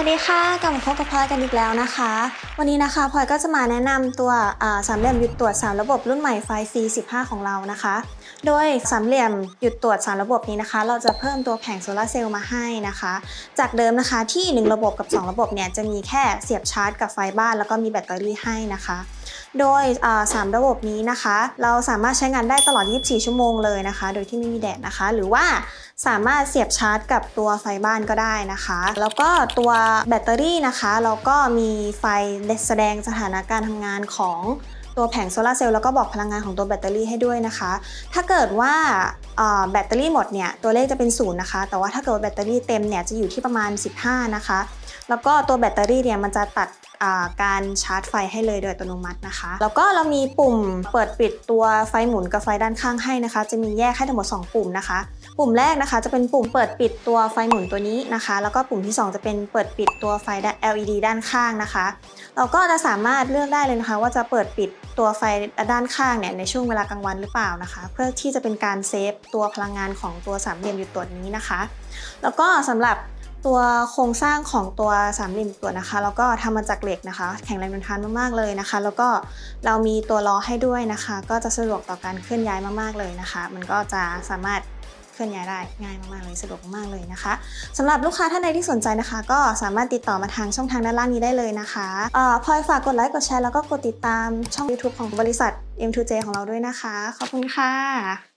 วัสดีค่ะกลับมาพบกับพลอยกันอีกแล้วนะคะ วันนี้นะคะพลอยก็จะมาแนะนำตัวสามเหลี่ยมหยุดตรวจ3ระบบรุ่นใหม่ไฟ C15 ของเรานะคะ โดยสามเหลี่ยมหยุดตรวจ3ระบบนี้นะคะ เราจะเพิ่มตัวแผงโซลาร์เซลล์มาให้นะคะ จากเดิมนะคะที่ 1 ระบบกับ 2 ระบบเนี่ยจะมีแค่เสียบชาร์จกับไฟบ้านแล้วก็มีแบตเตอรี่ให้นะคะ โดยอ่าสามระบบนี้นะคะ เราสามารถใช้งานได้ตลอด 24 ชั่วโมงเลยนะคะ โดยที่ไม่มีแดดนะคะ หรือว่าสามารถเสียบชาร์จกับตัวไฟบ้านก็ได้นะคะ แล้วก็ตัวแบตเตอรี่นะคะ เราก็มีไฟแสดงสถานะการทำงานของตัวแผงโซลาร์เซลล์แล้วก็บอกพลังงานของตัวแบตเตอรี่ให้ด้วยนะคะ ถ้าเกิดว่าแบตเตอรี่หมดเนี่ยตัวเลขจะเป็นศูนย์นะคะ แต่ว่าถ้าเกิดแบตเตอรี่เต็มเนี่ยจะอยู่ที่ประมาณ 15 นะคะ แล้วก็ตัวแบตเตอรี่เนี่ยมันจะตัดการชาร์จไฟให้เลยโดยอัตโนมัตินะคะ แล้วก็เรามีปุ่มเปิดปิดตัวไฟหมุนกับไฟด้านข้างให้นะคะ จะมีแยกให้ทั้งหมด 2 ปุ่มนะคะ ปุ่มแรกนะคะจะเป็นปุ่มเปิดปิดตัวไฟหมุนตัวนี้นะคะ แล้วก็ปุ่มที่ 2 จะเป็นเปิดปิดตัวไฟ LED ด้านข้างนะคะ เราก็จะสามารถเลือกได้เลยนะคะ ว่าจะเปิดปิดตัวไฟด้านข้างเนี่ยในช่วงเวลากลางวันหรือเปล่านะคะ เพื่อที่จะเป็นการเซฟตัวพลังงานของตัวสามเหลี่ยมหยุดตรวนี้นะคะ แล้วก็สำหรับ ตัวโครงสร้างของตัวสามเหลี่ยมตรวนะคะ แล้วก็ทำมาจากเหล็กนะคะ แข็งแรงทนทานมากๆเลยนะคะ แล้วก็เรามีตัวล้อให้ด้วยนะคะ ก็จะสะดวกต่อการเคลื่อนย้ายมากๆเลยนะคะ มันก็จะสามารถเคลื่อนย้ายได้ง่ายมากๆเลยสะดวกมากเลยนะคะสำหรับลูกค้าท่านใดที่สนใจนะคะ ก็สามารถติดต่อมาทางช่องทางด้านล่างนี้ได้เลยนะคะเอ่อพลอยฝากกดไลค์กดแชร์แล้วก็กดติดตามช่อง YouTube ของบริษัท M2J ของเราด้วยนะคะ ขอบคุณค่ะ